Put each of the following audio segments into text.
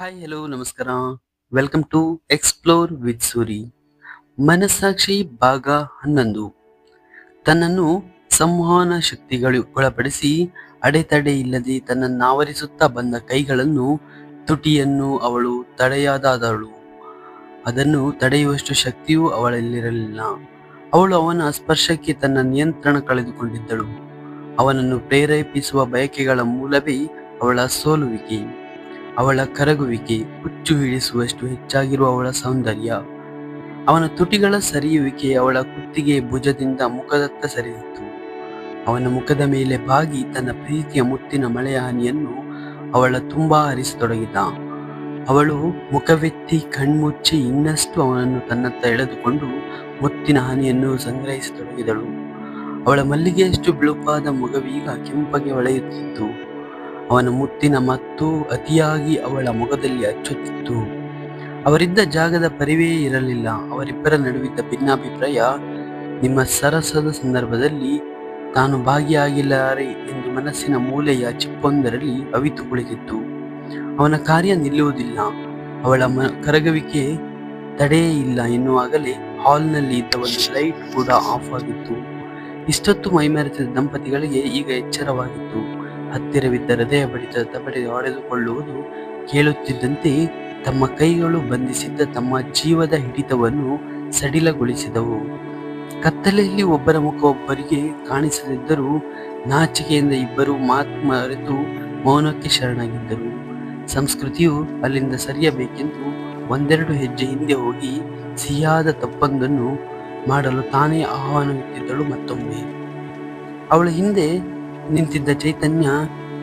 Hi hello ನಮಸ್ಕಾರ. Welcome to explore with Suri ಮನಸ್ಸಾಕ್ಷಿ ಭಾಗ ಹನ್ನೊಂದು. ತನ್ನನ್ನು ಸಂವಹನ ಶಕ್ತಿಗಳು ಒಳಪಡಿಸಿ ಅಡೆತಡೆ ಇಲ್ಲದೆ ತನ್ನನ್ನು ಆವರಿಸುತ್ತಾ ಬಂದ ಕೈಗಳನ್ನು ತುಟಿಯನ್ನು ಅವಳು ತಡೆಯಾದಾದಳು. ಅದನ್ನು ತಡೆಯುವಷ್ಟು ಶಕ್ತಿಯೂ ಅವಳಲ್ಲಿರಲಿಲ್ಲ. ಅವಳು ಅವನ ಸ್ಪರ್ಶಕ್ಕೆ ತನ್ನ ನಿಯಂತ್ರಣ ಕಳೆದುಕೊಂಡಿದ್ದಳು. ಅವನನ್ನು ಪ್ರೇರೇಪಿಸುವ ಬಯಕೆಗಳ ಮೂಲವೇ ಅವಳ ಸೋಲುವಿಕೆ. ಅವಳ ಕರಗುವಿಕೆ ಹುಚ್ಚು ಹಿಡಿಸುವಷ್ಟು ಹೆಚ್ಚಾಗಿರುವ ಅವಳ ಸೌಂದರ್ಯ. ಅವನ ತುಟಿಗಳ ಸರಿಯುವಿಕೆ ಅವಳ ಕುತ್ತಿಗೆ ಭುಜದಿಂದ ಮುಖದತ್ತ ಸರಿದಿತ್ತು ಅವನ ಮುಖದ ಮೇಲೆ ಬಾಗಿ ತನ್ನ ಪ್ರೀತಿಯ ಮುತ್ತಿನ ಮಳೆಯ ಹನಿಯನ್ನು ಅವಳ ತುಂಬಾ ಹರಿಸತೊಡಗಿದ. ಅವಳು ಮುಖವೆತ್ತಿ ಕಣ್ಮುಚ್ಚಿ ಇನ್ನಷ್ಟು ಅವನನ್ನು ತನ್ನತ್ತ ಎಳೆದುಕೊಂಡು ಮುತ್ತಿನ ಹನಿಯನ್ನು ಸಂಗ್ರಹಿಸತೊಡಗಿದಳು. ಅವಳ ಮಲ್ಲಿಗೆಯಷ್ಟು ಬಿಳುಪಾದ ಮುಗವೀಗ ಕೆಂಪಗೆ ಹೊಳೆಯುತ್ತಿತ್ತು. ಅವನ ಮುತ್ತಿನ ಮತ್ತು ಅತಿಯಾಗಿ ಅವಳ ಮೊಗದಲ್ಲಿ ಅಚ್ಚುತ್ತಿತ್ತು. ಅವರಿದ್ದ ಜಾಗದ ಪರಿವೇ ಇರಲಿಲ್ಲ. ಅವರಿಬ್ಬರ ನಡುವಿದ್ದ ಭಿನ್ನಾಭಿಪ್ರಾಯ, ನಿಮ್ಮ ಸರಸದ ಸಂದರ್ಭದಲ್ಲಿ ತಾನು ಭಾಗಿಯಾಗಿಲ್ಲಾರೆ ಎಂದು ಮನಸ್ಸಿನ ಮೂಲೆಯ ಚಿಪ್ಪೊಂದರಲ್ಲಿ ಅವಿತು ಕುಳಿತಿತ್ತು. ಅವನ ಕಾರ್ಯ ನಿಲ್ಲುವುದಿಲ್ಲ. ಅವಳ ಮ, ಕರಗುವಿಕೆ ತಡೆಯೇ ಇಲ್ಲ ಎನ್ನುವಾಗಲೇ ಹಾಲ್ನಲ್ಲಿ ಇದ್ದ ಒಂದು ಲೈಟ್ ಕೂಡ ಆಫ್ ಆಗಿತ್ತು. ಇಷ್ಟೊತ್ತು ಮೈಮರೆತಿದ ದಂಪತಿಗಳಿಗೆ ಈಗ ಎಚ್ಚರವಾಗಿತ್ತು. ಹತ್ತಿರವಿದ್ದ ಹೃದಯ ಬಡಿತ ತಬಡಿ ಹೊಡೆದುಕೊಳ್ಳುವುದು ಕೇಳುತ್ತಿದ್ದಂತೆ ತಮ್ಮ ಕೈಗಳು ಬಂಧಿಸಿದ್ದ ತಮ್ಮ ಜೀವದ ಹಿಡಿತವನ್ನು ಸಡಿಲಗೊಳಿಸಿದವು. ಕತ್ತಲೆಯಲ್ಲಿ ಒಬ್ಬರ ಮುಖ ಒಬ್ಬರಿಗೆ ಕಾಣಿಸದಿದ್ದರೂ ನಾಚಿಕೆಯಿಂದ ಇಬ್ಬರು ಮಾತು ಮರೆತು ಮೌನಕ್ಕೆ ಶರಣಾಗಿದ್ದರು. ಸಂಸ್ಕೃತಿಯು ಅಲ್ಲಿಂದ ಸರಿಯಬೇಕೆಂದು ಒಂದೆರಡು ಹೆಜ್ಜೆ ಹಿಂದೆ ಹೋಗಿ ಸಿಹಿಯಾದ ತಪ್ಪೊಂದನ್ನು ಮಾಡಲು ತಾನೇ ಆಹ್ವಾನವಿತ್ತಿದ್ದಳು ಮತ್ತೊಮ್ಮೆ. ಅವಳ ಹಿಂದೆ ನಿಂತಿದ್ದ ಚೈತನ್ಯ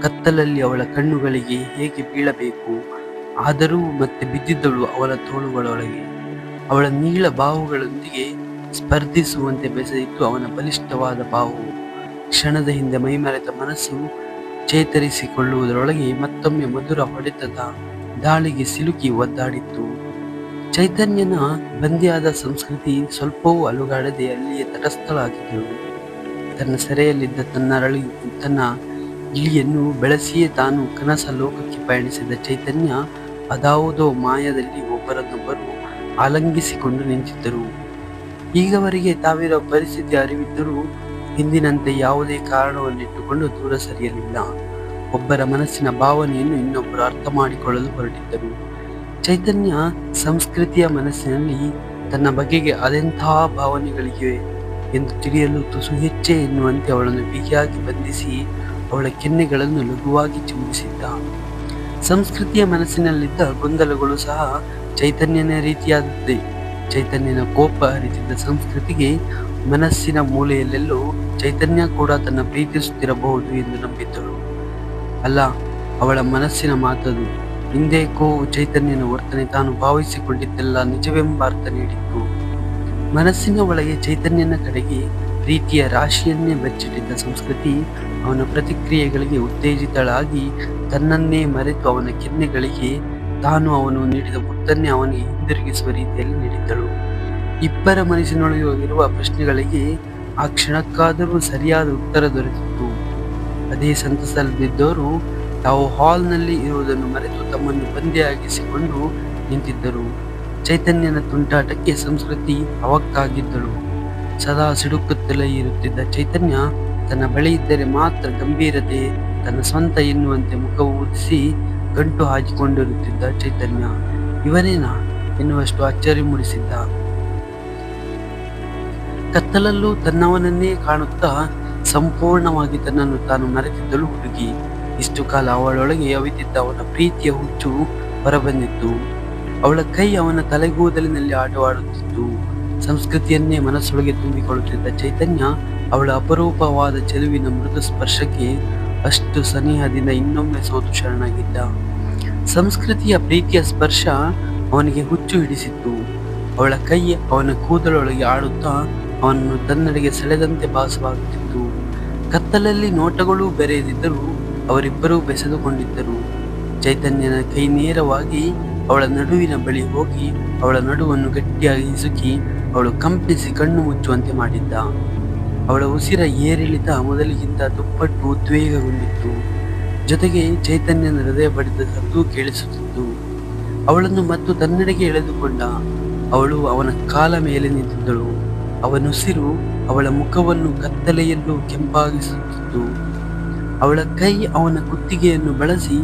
ಕತ್ತಲಲ್ಲಿ ಅವಳ ಕಣ್ಣುಗಳಿಗೆ ಹೇಗೆ ಬೀಳಬೇಕು? ಆದರೂ ಮತ್ತೆ ಬಿದ್ದಿದ್ದಳು ಅವಳ ತೋಳುಗಳೊಳಗೆ. ಅವಳ ನೀಳ ಬಾಹುಗಳೊಂದಿಗೆ ಸ್ಪರ್ಧಿಸುವಂತೆ ಬೆಸೆದಿತ್ತು ಅವನ ಬಲಿಷ್ಠವಾದ ಬಾಹು. ಕ್ಷಣದ ಹಿಂದೆ ಮೈಮರೆತ ಮನಸ್ಸು ಚೇತರಿಸಿಕೊಳ್ಳುವುದರೊಳಗೆ ಮತ್ತೊಮ್ಮೆ ಮಧುರ ಹೊಡೆತದ ದಾಳಿಗೆ ಸಿಲುಕಿ ಒದ್ದಾಡಿತ್ತು. ಚೈತನ್ಯನ ಬಂದಿಯಾದ ಸಂಸ್ಕೃತಿ ಸ್ವಲ್ಪವೂ ಅಲುಗಾಡದೆ ಅಲ್ಲಿಯೇ ತಟಸ್ಥಳಾಗಿದ್ದಳು. ತನ್ನ ಸೆರೆಯಲ್ಲಿದ್ದ ತನ್ನ ಅರಳಿ, ತನ್ನ ಇಲಿಯನ್ನು ಬೆಳೆಸಿಯೇ ತಾನು ಕನಸ ಲೋಕಕ್ಕೆ ಪಯಣಿಸಿದ ಚೈತನ್ಯ ಅದಾವುದೋ ಮಾಯದಲ್ಲಿ ಒಬ್ಬರನ್ನೊಬ್ಬರು ಆಲಂಗಿಸಿಕೊಂಡು ನಿಂತಿದ್ದರು. ಈಗವರೆಗೆ ತಾವಿರೋ ಪರಿಸ್ಥಿತಿ ಅರಿವಿದ್ದರೂ ಹಿಂದಿನಂತೆ ಯಾವುದೇ ಕಾರಣವನ್ನಿಟ್ಟುಕೊಂಡು ದೂರ ಸರಿಯಲಿಲ್ಲ. ಒಬ್ಬರ ಮನಸ್ಸಿನ ಭಾವನೆಯನ್ನು ಇನ್ನೊಬ್ಬರು ಅರ್ಥ ಮಾಡಿಕೊಳ್ಳಲು ಹೊರಟಿದ್ದರು. ಚೈತನ್ಯ ಸಂಸ್ಕೃತಿಯ ಮನಸ್ಸಿನಲ್ಲಿ ತನ್ನ ಬಗೆಗೆ ಅದೆಂಥ ಭಾವನೆಗಳಿವೆ? ಎಂದು ತಿಳಿಯಲು ತುಸು ಹೆಚ್ಚೆ ಎನ್ನುವಂತೆ ಅವಳನ್ನು ಬಿಗಿಯಾಗಿ ಬಂಧಿಸಿ ಅವಳ ಕೆನ್ನೆಗಳನ್ನು ಲಘುವಾಗಿ ಚುಂಬಿಸಿದ್ದ. ಸಂಸ್ಕೃತಿಯ ಮನಸ್ಸಿನಲ್ಲಿದ್ದ ಗೊಂದಲಗಳು ಸಹ ಚೈತನ್ಯನ ರೀತಿಯಾದದ್ದೇ. ಚೈತನ್ಯನ ಕೋಪ ಹರಿತಿದ್ದ ಸಂಸ್ಕೃತಿಗೆ ಮನಸ್ಸಿನ ಮೂಲೆಯಲ್ಲೆಲ್ಲೂ ಚೈತನ್ಯ ಕೂಡ ತನ್ನ ಪ್ರೀತಿಸುತ್ತಿರಬಹುದು ಎಂದು ನಂಬಿದ್ದಳು. ಅಲ್ಲ, ಅವಳ ಮನಸ್ಸಿನ ಮಾತದು. ಹಿಂದೇಕೋ ಚೈತನ್ಯನ ವರ್ತನೆ ತಾನು ಭಾವಿಸಿಕೊಂಡಿದ್ದೆಲ್ಲ ನಿಜವೆಂಬ ಅರ್ಥ ನೀಡಿತ್ತು. ಮನಸ್ಸಿನ ಒಳಗೆ ಚೈತನ್ಯನ ಕಡೆಗೆ ಪ್ರೀತಿಯ ರಾಶಿಯನ್ನೇ ಬಚ್ಚಿಟ್ಟಿದ್ದ ಸಂಸ್ಕೃತಿ ಅವನ ಪ್ರತಿಕ್ರಿಯೆಗಳಿಗೆ ಉತ್ತೇಜಿತಳಾಗಿ ತನ್ನನ್ನೇ ಮರೆತು ಅವನ ಕೆನ್ನೆಗಳಿಗೆ ತಾನು ಅವನು ನೀಡಿದ ಮುತ್ತನ್ನೇ ಅವನಿಗೆ ಹಿಂದಿರುಗಿಸುವ ರೀತಿಯಲ್ಲಿ ನೀಡಿದ್ದಳು. ಇಬ್ಬರ ಮನಸ್ಸಿನೊಳಗೆ ಇರುವ ಪ್ರಶ್ನೆಗಳಿಗೆ ಆ ಕ್ಷಣಕ್ಕಾದರೂ ಸರಿಯಾದ ಉತ್ತರ ದೊರೆತಿತ್ತು. ಅದೇ ಸಂತಸದಲ್ಲಿದ್ದವರು ತಾವು ಹಾಲ್ನಲ್ಲಿ ಇರುವುದನ್ನು ಮರೆತು ತಮ್ಮನ್ನು ಬಂದಿಯಾಗಿಸಿಕೊಂಡು ನಿಂತಿದ್ದರು. ಚೈತನ್ಯನ ತುಂಟಾಟಕ್ಕೆ ಸಂಸ್ಕೃತಿ ಅವಕ್ಕಾಗಿದ್ದಳು. ಸದಾ ಸಿಡುಕುತ್ತಲೇ ಇರುತ್ತಿದ್ದ ಚೈತನ್ಯ ತನ್ನ ಬಳಿ ಇದ್ದರೆ ಮಾತ್ರ ಗಂಭೀರತೆ ತನ್ನ ಸ್ವಂತ ಎನ್ನುವಂತೆ ಮುಖವು ಉದಿಸಿ ಗಂಟು ಹಾಕಿಕೊಂಡಿರುತ್ತಿದ್ದ ಚೈತನ್ಯ. ಇವನೇನಾ ಎನ್ನುವಷ್ಟು ಅಚ್ಚರಿ ಮೂಡಿಸಿದ್ದ. ಕತ್ತಲಲ್ಲೂ ತನ್ನವನನ್ನೇ ಕಾಣುತ್ತಾ ಸಂಪೂರ್ಣವಾಗಿ ತನ್ನನ್ನು ತಾನು ಮರೆತಿದ್ದಳು ಹುಡುಗಿ. ಇಷ್ಟು ಕಾಲ ಅವಳೊಳಗೆ ಅವಿತಿದ್ದ ಅವನ ಪ್ರೀತಿಯ ಹುಚ್ಚು ಹೊರಬಂದಿತ್ತು. ಅವಳ ಕೈ ಅವನ ತಲೆಗೂದಲಿನಲ್ಲಿ ಆಟವಾಡುತ್ತಿತ್ತು. ಸಂಸ್ಕೃತಿಯನ್ನೇ ಮನಸ್ಸೊಳಗೆ ತುಂಬಿಕೊಳ್ಳುತ್ತಿದ್ದ ಚೈತನ್ಯ ಅವಳ ಅಪರೂಪವಾದ ಚೆಲುವಿನ ಮೃದು ಸ್ಪರ್ಶಕ್ಕೆ ಅಷ್ಟು ಸನಿಹದಿಂದ ಇನ್ನೊಮ್ಮೆ ಸೋತು ಶರಣಾಗಿದ್ದ ಸಂಸ್ಕೃತಿಯ ಪ್ರೀತಿಯ ಸ್ಪರ್ಶ ಅವನಿಗೆ ಹುಚ್ಚು ಹಿಡಿಸಿತ್ತು. ಅವಳ ಕೈ ಅವನ ಕೂದಲೊಳಗೆ ಆಡುತ್ತಾ ಅವನನ್ನು ತನ್ನಡೆಗೆ ಸೆಳೆದಂತೆ ಭಾಸವಾಗುತ್ತಿತ್ತು. ಕತ್ತಲಲ್ಲಿ ನೋಟಗಳೂ ಬೆರೆಯದಿದ್ದರೂ ಅವರಿಬ್ಬರೂ ಬೆಸೆದುಕೊಂಡಿದ್ದರು. ಚೈತನ್ಯನ ಕೈ ನೇರವಾಗಿ ಅವಳ ನಡುವಿನ ಬಳಿ ಹೋಗಿ ಅವಳ ನಡುವನ್ನು ಗಟ್ಟಿಯಾಗಿ ಹಿಸುಕಿ ಅವಳು ಕಂಪಿಸಿ ಕಣ್ಣು ಮುಚ್ಚುವಂತೆ ಮಾಡಿದ್ದ. ಅವಳ ಉಸಿರ ಏರಿಳಿತ ಮೊದಲಿಗಿಂತ ದುಪ್ಪಟ್ಟು ಉದ್ವೇಗಗೊಂಡಿತ್ತು. ಜೊತೆಗೆ ಚೈತನ್ಯನ ಹೃದಯ ಬಡಿದ ಸದ್ದು ಕೇಳಿಸುತ್ತಿತ್ತು. ಅವಳನ್ನು ಮತ್ತು ತನ್ನೆಡೆಗೆ ಎಳೆದುಕೊಂಡ ಅವಳು ಅವನ ಕಾಲ ಮೇಲೆ ನಿಂತಿದ್ದಳು. ಅವನುಸಿರು ಅವಳ ಮುಖವನ್ನು ಕತ್ತಲೆಯಲ್ಲೂ ಕೆಂಪಾಗಿಸುತ್ತಿತ್ತು. ಅವಳ ಕೈ ಅವನ ಕುತ್ತಿಗೆಯನ್ನು ಬಳಸಿ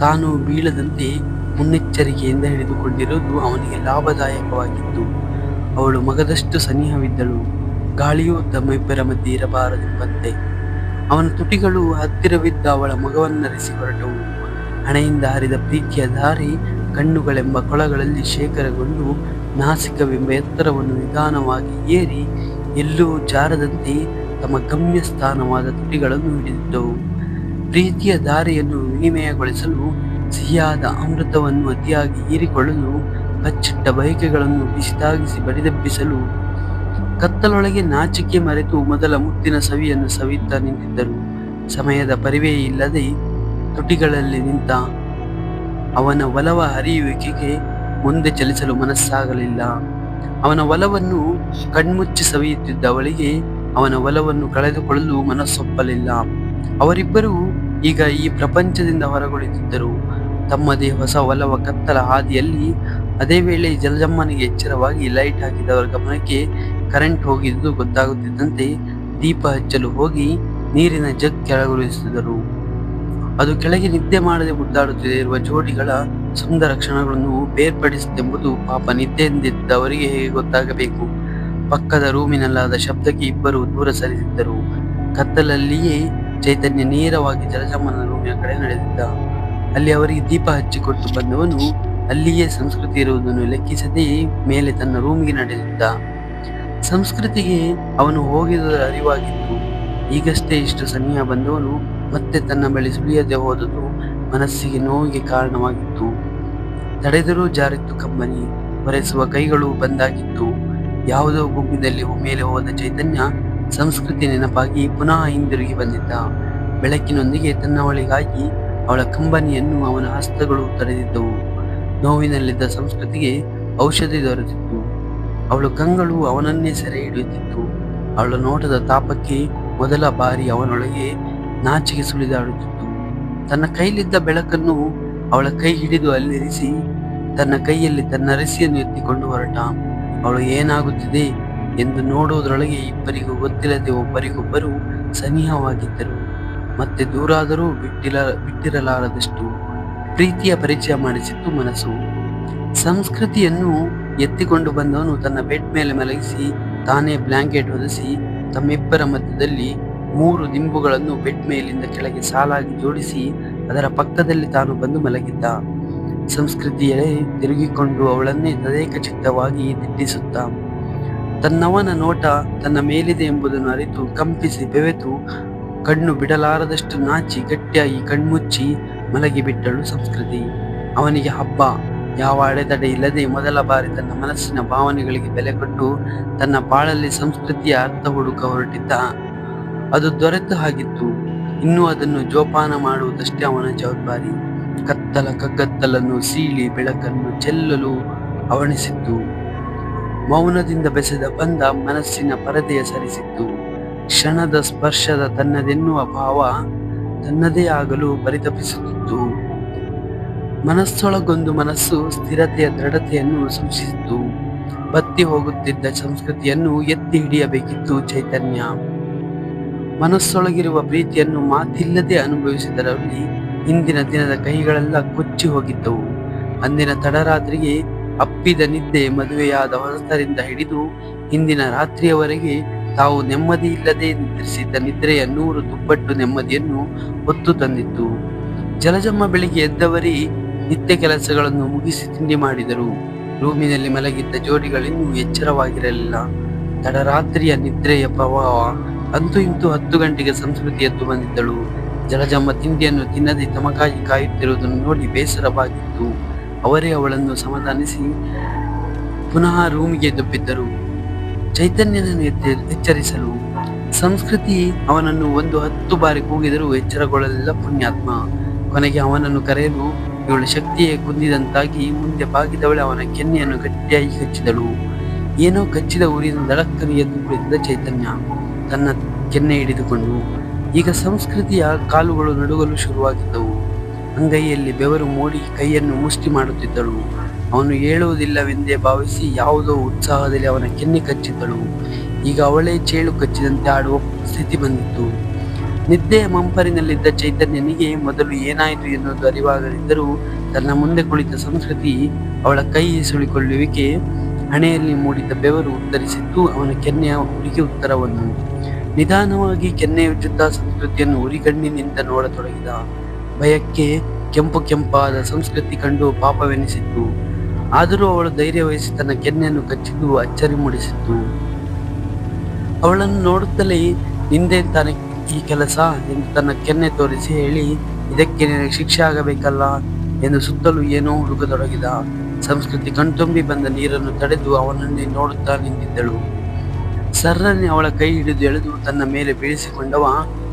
ತಾನು ಬೀಳದಂತೆ ಮುನ್ನೆಚ್ಚರಿಕೆಯಿಂದ ಹಿಡಿದುಕೊಂಡಿರುವುದು ಅವನಿಗೆ ಲಾಭದಾಯಕವಾಗಿತ್ತು. ಅವಳು ಮಗದಷ್ಟು ಸನಿಹವಿದ್ದಳು. ಗಾಳಿಯು ತಮ್ಮಿಬ್ಬರ ಮಧ್ಯೆ ಇರಬಾರದೆಂಬಂತೆ. ಅವನ ತುಟಿಗಳು ಹತ್ತಿರವಿದ್ದ ಅವಳ ಮಗವನ್ನರಿಸಿ ಹೊರಟವು. ಹಣೆಯಿಂದ ಹರಿದ ಪ್ರೀತಿಯ ದಾರಿ ಕಣ್ಣುಗಳೆಂಬ ಕೊಳಗಳಲ್ಲಿ ಶೇಖರಗೊಂಡು ನಾಸಿಕವೆಂಬ ಎತ್ತರವನ್ನು ನಿಧಾನವಾಗಿ ಏರಿ ಎಲ್ಲೂ ಜಾರದಂತೆ ತಮ್ಮ ಗಮ್ಯ ಸ್ಥಾನವಾದ ತುಟಿಗಳನ್ನು ಹಿಡಿದಿದ್ದವು ಪ್ರೀತಿಯ ದಾರಿಯನ್ನು ವಿನಿಮಯಗೊಳಿಸಲು ಸಿಹಿಯಾದ ಅಮೃತವನ್ನು ಅತಿಯಾಗಿ ಹೀರಿಕೊಳ್ಳಲು ಬಚ್ಚಿಟ್ಟ ಬಯಕೆಗಳನ್ನು ಬಿಸಿದಾಗಿಸಿ ಬಡಿದೆಬ್ಬಿಸಲು ಕತ್ತಲೊಳಗೆ ನಾಚಿಕೆ ಮರೆತು ಮೊದಲ ಮುತ್ತಿನ ಸವಿಯನ್ನು ಸವಿಯುತ್ತಾ ನಿಂತಿದ್ದರು. ಸಮಯದ ಪರಿವೇ ಇಲ್ಲದೆ ತುಟಿಗಳಲ್ಲಿ ನಿಂತ ಅವನ ಒಲವ ಹರಿಯುವಿಕೆಗೆ ಮುಂದೆ ಚಲಿಸಲು ಮನಸ್ಸಾಗಲಿಲ್ಲ. ಅವನ ಒಲವನ್ನು ಕಣ್ಮುಚ್ಚಿ ಸವಿಯುತ್ತಿದ್ದ ಅವಳಿಗೆ ಅವನ ಒಲವನ್ನು ಕಳೆದುಕೊಳ್ಳಲು ಮನಸ್ಸೊಪ್ಪಲಿಲ್ಲ. ಅವರಿಬ್ಬರೂ ಈಗ ಈ ಪ್ರಪಂಚದಿಂದ ಹೊರಗುಳಿದಿದ್ದರು ತಮ್ಮದೇ ಹೊಸ ಒಲವ ಕತ್ತಲ ಹಾದಿಯಲ್ಲಿ ಅದೇ ವೇಳೆ ಜಲಜಮ್ಮನಿಗೆ ಎಚ್ಚರವಾಗಿ ಲೈಟ್ ಹಾಕಿದವರ ಗಮನಕ್ಕೆ ಕರೆಂಟ್ ಹೋಗಿದ್ದು ಗೊತ್ತಾಗುತ್ತಿದ್ದಂತೆ ದೀಪ ಹಚ್ಚಲು ಹೋಗಿ ನೀರಿನ ಜಗ್ ಕೆಳಗುಳಿಸಿದರು. ಅದು ಕೆಳಗೆ ನಿದ್ದೆ ಮಾಡದೆ ಗುದ್ದಾಡುತ್ತಿದೆ ಇರುವ ಜೋಡಿಗಳ ಸುಂದರ ಕ್ಷಣಗಳನ್ನು ಬೇರ್ಪಡಿಸುತ್ತೆಂಬುದು ಪಾಪ ನಿದ್ದೆಯಿಂದಿದ್ದವರಿಗೆ ಹೇಗೆ ಗೊತ್ತಾಗಬೇಕು? ಪಕ್ಕದ ರೂಮಿನಲ್ಲಾದ ಶಬ್ದಕ್ಕೆ ಇಬ್ಬರು ದೂರ ಸರಿದಿದ್ದರು. ಕತ್ತಲಲ್ಲಿಯೇ ಚೈತನ್ಯ ನೇರವಾಗಿ ಜಲಜಮ್ಮನ ರೂಮಿನ ಕಡೆ ನಡೆದಿದ್ದ. ಅಲ್ಲಿ ಅವರಿಗೆ ದೀಪ ಹಚ್ಚಿಕೊಟ್ಟು ಬಂದವನು ಅಲ್ಲಿಯೇ ಸಂಸ್ಕೃತಿ ಇರುವುದನ್ನು ಲೆಕ್ಕಿಸದೆ ಮೇಲೆ ತನ್ನ ರೂಮಿಗೆ ನಡೆದಿದ್ದ. ಸಂಸ್ಕೃತಿಗೆ ಅವನು ಹೋಗಿದ ಅರಿವಾಗಿತ್ತು. ಈಗಷ್ಟೇ ಇಷ್ಟು ಸಮಯ ಬಂದವನು ಮತ್ತೆ ತನ್ನ ಬಳಿ ಸುಳಿಯದೆ ಹೋದದು ಮನಸ್ಸಿಗೆ ನೋವಿಗೆ ಕಾರಣವಾಗಿತ್ತು. ತಡೆದರೂ ಜಾರಿತ್ತು ಕಂಬನಿ ಹೊರೆಸುವ ಕೈಗಳು ಬಂದಾಗಿತ್ತು. ಯಾವುದೋ ಗುಂಪಿನಲ್ಲಿ ಮೇಲೆ ಹೋದ ಚೈತನ್ಯ ಸಂಸ್ಕೃತಿ ನೆನಪಾಗಿ ಪುನಃ ಹಿಂದಿರುಗಿ ಬಂದಿದ್ದ ಬೆಳಕಿನೊಂದಿಗೆ ತನ್ನವಳಿಗಾಗಿ ಅವಳ ಕಂಬನಿಯನ್ನು ಅವನ ಹಸ್ತಗಳು ತಡೆದಿದ್ದವು ನೋವಿನಲ್ಲಿದ್ದ ಸಂಸ್ಕೃತಿಗೆ ಔಷಧಿ ದೊರೆತಿತ್ತು. ಅವಳು ಕಂಗಳು ಅವನನ್ನೇ ಸೆರೆ ಹಿಡಿಯುತ್ತಿತ್ತು. ಅವಳ ನೋಟದ ತಾಪಕ್ಕೆ ಮೊದಲ ಬಾರಿ ಅವನೊಳಗೆ ನಾಚಿಗೆ ಸುಳಿದಾಡುತ್ತಿತ್ತು. ತನ್ನ ಕೈಲಿದ್ದ ಬೆಳಕನ್ನು ಅವಳ ಕೈ ಹಿಡಿದು ಅಲ್ಲಿರಿಸಿ, ತನ್ನ ಕೈಯಲ್ಲಿ ತನ್ನ ರಸಿಯನ್ನು ಎತ್ತಿಕೊಂಡು ಹೊರಟ. ಅವಳು ಏನಾಗುತ್ತಿದೆ? ಎಂದು ನೋಡುವುದರೊಳಗೆ ಇಬ್ಬರಿಗೂ ಗೊತ್ತಿಲ್ಲದೆ ಒಬ್ಬರಿಗೊಬ್ಬರು ಸನಿಹವಾಗಿದ್ದರು ಮತ್ತೆ ದೂರಾದರೂ ಬಿಟ್ಟಿಲ, ಬಿಟ್ಟಿರಲಾರದಷ್ಟು ಪ್ರೀತಿಯ ಪರಿಚಯ ಮಾಡಿಸಿತ್ತು ಮನಸ್ಸು. ಸಂಸ್ಕೃತಿಯನ್ನು ಎತ್ತಿಕೊಂಡು ಬಂದವನು ತನ್ನ ಬೆಡ್ ಮೇಲೆ ಮಲಗಿಸಿ, ತಾನೇ ಬ್ಲಾಂಕೆಟ್ ಒದಿಸಿ ತಮ್ಮಿಬ್ಬರ ಮಧ್ಯದಲ್ಲಿ ಮೂರು ದಿಂಬುಗಳನ್ನು ಬೆಡ್ ಮೇಲಿಂದ ಕೆಳಗೆ ಸಾಲಾಗಿ ಜೋಡಿಸಿ, ಅದರ ಪಕ್ಕದಲ್ಲಿ ತಾನು ಬಂದು ಮಲಗಿದ್ದ. ಸಂಸ್ಕೃತಿಯೇ ತಿರುಗಿಕೊಂಡು ಅವಳನ್ನೇ ತದೇಕ ಚಿತ್ತವಾಗಿ ದಿಟ್ಟಿಸುತ್ತ. ತನ್ನವನ ನೋಟ ತನ್ನ ಮೇಲಿದೆ ಎಂಬುದನ್ನು ಅರಿತು ಕಂಪಿಸಿ ಬೆವೆತು, ಕಣ್ಣು ಬಿಡಲಾರದಷ್ಟು ನಾಚಿ ಗಟ್ಟಿಯಾಗಿ ಕಣ್ಮುಚ್ಚಿ ಮಲಗಿಬಿಟ್ಟಳು ಸಂಸ್ಕೃತಿ. ಅವನಿಗೆ ಹಬ್ಬ ಯಾವ ಅಡೆತಡೆ ಇಲ್ಲದೆ ಮೊದಲ ಬಾರಿ ತನ್ನ ಮನಸ್ಸಿನ ಭಾವನೆಗಳಿಗೆ ಬೆಲೆ ಕೊಟ್ಟು ತನ್ನ ಬಾಳಲ್ಲಿ ಸಂಸ್ಕೃತಿಯ ಅರ್ಥ ಹುಡುಕ ಹೊರಟಿದ್ದ. ಅದು ದೊರೆತ ಹಾಗಿತ್ತು. ಇನ್ನೂ ಅದನ್ನು ಜೋಪಾನ ಮಾಡುವುದಷ್ಟೇ ಅವನ ಜವಾಬ್ದಾರಿ. ಕತ್ತಲ ಕಗ್ಗತ್ತಲನ್ನು ಸೀಳಿ ಬೆಳಕನ್ನು ಚೆಲ್ಲಲು ಅವಣಿಸಿತ್ತು. ಮೌನದಿಂದ ಬೆಸೆದ ಬಂದ ಮನಸ್ಸಿನ ಪರದೆಯ ಸರಿಸಿತ್ತು. ಕ್ಷಣದ ಸ್ಪರ್ಶದ ತನ್ನದೆನ್ನುವ ಭಾವ ತನ್ನದೇ ಆಗಲು ಪರಿತಪಿಸುತ್ತಿತ್ತು. ಮನಸ್ಸೊಳಗೊಂದು ಮನಸ್ಸು ಸ್ಥಿರತೆಯ ದೃಢತೆಯನ್ನು ಸೂಚಿಸಿತ್ತು ಬತ್ತಿ ಹೋಗುತ್ತಿದ್ದ ಸಂಸ್ಕೃತಿಯನ್ನು ಎತ್ತಿ ಹಿಡಿಯಬೇಕಿತ್ತು ಚೈತನ್ಯ. ಮನಸ್ಸೊಳಗಿರುವ ಪ್ರೀತಿಯನ್ನು ಮಾತಿಲ್ಲದೆ ಅನುಭವಿಸಿದರಲ್ಲಿ ಇಂದಿನ ದಿನದ ಕೈಗಳೆಲ್ಲ ಕೊಚ್ಚಿ ಹೋಗಿದ್ದವು. ಅಂದಿನ ತಡರಾತ್ರಿಗೆ ಅಪ್ಪಿದ ನಿದ್ದೆ ಮದುವೆಯಾದ ಹೊಸತರಿಂದ ಹಿಡಿದು ಹಿಂದಿನ ರಾತ್ರಿಯವರೆಗೆ ತಾವು ನೆಮ್ಮದಿ ಇಲ್ಲದೆ ನಿದ್ರಿಸಿದ್ದ ನಿದ್ರೆಯ ನೂರು ದುಪ್ಪಟ್ಟು ನೆಮ್ಮದಿಯನ್ನು ಹೊತ್ತು ತಂದಿತ್ತು. ಜಲಜಮ್ಮ ಬೆಳಿಗ್ಗೆ ಎದ್ದವರೇ ನಿತ್ಯ ಕೆಲಸಗಳನ್ನು ಮುಗಿಸಿ ತಿಂಡಿ ಮಾಡಿದರು. ರೂಮಿನಲ್ಲಿ ಮಲಗಿದ್ದ ಜೋಡಿಗಳಿನ್ನೂ ಎಚ್ಚರವಾಗಿರಲಿಲ್ಲ. ತಡರಾತ್ರಿಯ ನಿದ್ರೆಯ ಪ್ರಭಾವ ಅಂತೂ ಇಂತೂ ಹತ್ತು ಗಂಟೆಗೆ ಸಂಸ್ಕೃತಿ ಎದ್ದು ಬಂದಿದ್ದಳು. ಜಲಜಮ್ಮ ತಿಂಡಿಯನ್ನು ತಿನ್ನದೆ ತಮಗಾಗಿ ಕಾಯುತ್ತಿರುವುದನ್ನು ನೋಡಿ ಬೇಸರವಾಗಿತ್ತು. ಅವರೇ ಅವಳನ್ನು ಸಮಾಧಾನಿಸಿ ಪುನಃ ರೂಮಿಗೆ ದೊಬ್ಬಿದ್ದರು ಚೈತನ್ಯನನ್ನು ಎಚ್ಚರಿಸಲು ಸಂಸ್ಕೃತಿ ಅವನನ್ನು ಒಂದು ಹತ್ತು ಬಾರಿ ಕೂಗಿದರೂ ಎಚ್ಚರಗೊಳ್ಳಲಿಲ್ಲ ಪುಣ್ಯಾತ್ಮ. ಕೊನೆಗೆ ಅವನನ್ನು ಕರೆಯಲು ಇವಳ ಶಕ್ತಿಯೇ ಕುಂದಿದಂತಾಗಿ ಮುಂದೆ ಬಾಗಿದವಳೆ ಅವನ ಕೆನ್ನೆಯನ್ನು ಗಟ್ಟಿಯಾಗಿ ಕಚ್ಚಿದಳು. ಏನೋ ಕಚ್ಚಿದ ಊರಿನ ದಡಕ್ಕನೆ ಎದ್ದು ಕುಳಿತಿದ್ದ ಚೈತನ್ಯ ತನ್ನ ಕೆನ್ನೆ ಹಿಡಿದುಕೊಂಡು. ಈಗ ಸಂಸ್ಕೃತಿಯ ಕಾಲುಗಳು ನಡುಗಲು ಶುರುವಾಗಿದ್ದವು. ಅಂಗೈಯಲ್ಲಿ ಬೆವರು ಮೂಡಿ ಕೈಯನ್ನು ಮುಷ್ಟಿ ಮಾಡುತ್ತಿದ್ದಳು. ಅವನು ಹೇಳುವುದಿಲ್ಲವೆಂದೇ ಭಾವಿಸಿ ಯಾವುದೋ ಉತ್ಸಾಹದಲ್ಲಿ ಅವನ ಕೆನ್ನೆ ಕಚ್ಚಿದ್ದಳು. ಈಗ ಅವಳೇ ಚೇಳು ಕಚ್ಚಿದಂತೆ ಆಡುವ ಸ್ಥಿತಿ ಬಂದಿತ್ತು. ನಿದ್ದೆಯ ಮಂಪರಿನಲ್ಲಿದ್ದ ಚೈತನ್ಯನಿಗೆ ಮೊದಲು ಏನಾಯಿತು ಎನ್ನುವುದು ಅರಿವಾಗದಿದ್ದರೂ ತನ್ನ ಮುಂದೆ ಕುಳಿತ ಸಂಸ್ಕೃತಿ ಅವಳ ಕೈ ಸುಳಿಕೊಳ್ಳುವಿಕೆ ಹಣೆಯಲ್ಲಿ ಮೂಡಿದ ಬೆವರು ಉತ್ತರಿಸಿದ್ದು ಅವನ ಕೆನ್ನೆಯ ಹುಡುಗಿ ಉತ್ತರವನ್ನು. ನಿಧಾನವಾಗಿ ಕೆನ್ನೆಯುಜ್ಜುತ್ತಾ ಸಂಸ್ಕೃತಿಯನ್ನು ಉರಿಗಣ್ಣಿನಿಂದ ನೋಡತೊಡಗಿದ. ಭಯಕ್ಕೆ ಕೆಂಪು ಕೆಂಪಾದ ಸಂಸ್ಕೃತಿ ಕಂಡು ಪಾಪವೆನಿಸಿತ್ತು. ಆದರೂ ಅವಳು ಧೈರ್ಯ ವಹಿಸಿ ತನ್ನ ಕೆನ್ನೆಯನ್ನು ಕಚ್ಚಿದ್ದು ಅಚ್ಚರಿ ಮೂಡಿಸಿತ್ತು. ಅವಳನ್ನು ನೋಡುತ್ತಲೇ ನಿಂದೆ ತಾನೆ ಈ ಕೆಲಸ ಎಂದು ತನ್ನ ಕೆನ್ನೆ ತೋರಿಸಿ ಹೇಳಿ, ಇದಕ್ಕೆ ನಿನಗೆ ಶಿಕ್ಷೆ ಆಗಬೇಕಲ್ಲ ಎಂದು ಸುತ್ತಲೂ ಏನೋ ಹುಡುಕತೊಡಗಿದ. ಸಂಸ್ಕೃತಿ ಕಣ್ತುಂಬಿ ಬಂದ ನೀರನ್ನು ತಡೆದು ಅವನನ್ನೇ ನೋಡುತ್ತಾ ನಿಂತಿದ್ದಳು. ಸರ್ರನ್ನೇ ಅವಳ ಕೈ ಹಿಡಿದು ಎಳೆದು ತನ್ನ ಮೇಲೆ ಬೀಳಿಸಿಕೊಂಡವ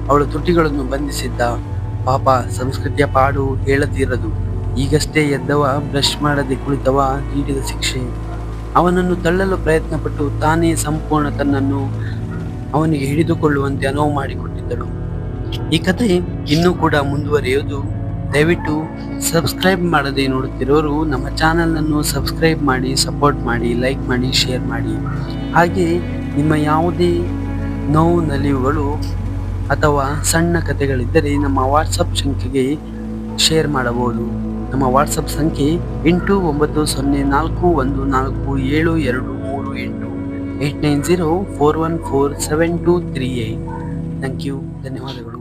ಅವಳ ತುಟಿಗಳನ್ನು ಬಂಧಿಸಿದ್ದ. ಪಾಪ ಸಂಸ್ಕೃತಿಯ ಪಾಡು ಹೇಳದಿರದು. ಈಗಷ್ಟೇ ಎದ್ದವ ಬ್ರಷ್ ಮಾಡದೆ ಕುಳಿತವ ನೀಡಿದ ಶಿಕ್ಷೆ. ಅವನನ್ನು ತಳ್ಳಲು ಪ್ರಯತ್ನಪಟ್ಟು ತಾನೇ ಸಂಪೂರ್ಣ ತನ್ನನ್ನು ಅವನಿಗೆ ಹಿಡಿದುಕೊಳ್ಳುವಂತೆ ಅನುವು ಮಾಡಿಕೊಟ್ಟಿದ್ದಳು. ಈ ಕಥೆ ಇನ್ನೂ ಕೂಡ ಮುಂದುವರಿಯುವುದು. ದಯವಿಟ್ಟು ಸಬ್ಸ್ಕ್ರೈಬ್ ಮಾಡದೆ ನೋಡುತ್ತಿರೋರು ನಮ್ಮ ಚಾನಲನ್ನು ಸಬ್ಸ್ಕ್ರೈಬ್ ಮಾಡಿ, ಸಪೋರ್ಟ್ ಮಾಡಿ, ಲೈಕ್ ಮಾಡಿ, ಶೇರ್ ಮಾಡಿ. ಹಾಗೆ ನಿಮ್ಮ ಯಾವುದೇ ನೋವು, ನಲಿವುಗಳು ಅಥವಾ ಸಣ್ಣ ಕಥೆಗಳಿದ್ದರೆ ನಮ್ಮ ವಾಟ್ಸಪ್ ಸಂಖ್ಯೆಗೆ ಶೇರ್ ಮಾಡಬಹುದು. ನಮ್ಮ ವಾಟ್ಸಪ್ ಸಂಖ್ಯೆ ಎಂಟು ಒಂಬತ್ತು ಸೊನ್ನೆ ನಾಲ್ಕು ಒಂದು ನಾಲ್ಕು ಏಳು ಎರಡು ಮೂರು ಎಂಟು eight nine zero four one four seven two three eight thank you ಧನ್ಯವಾದಗಳು.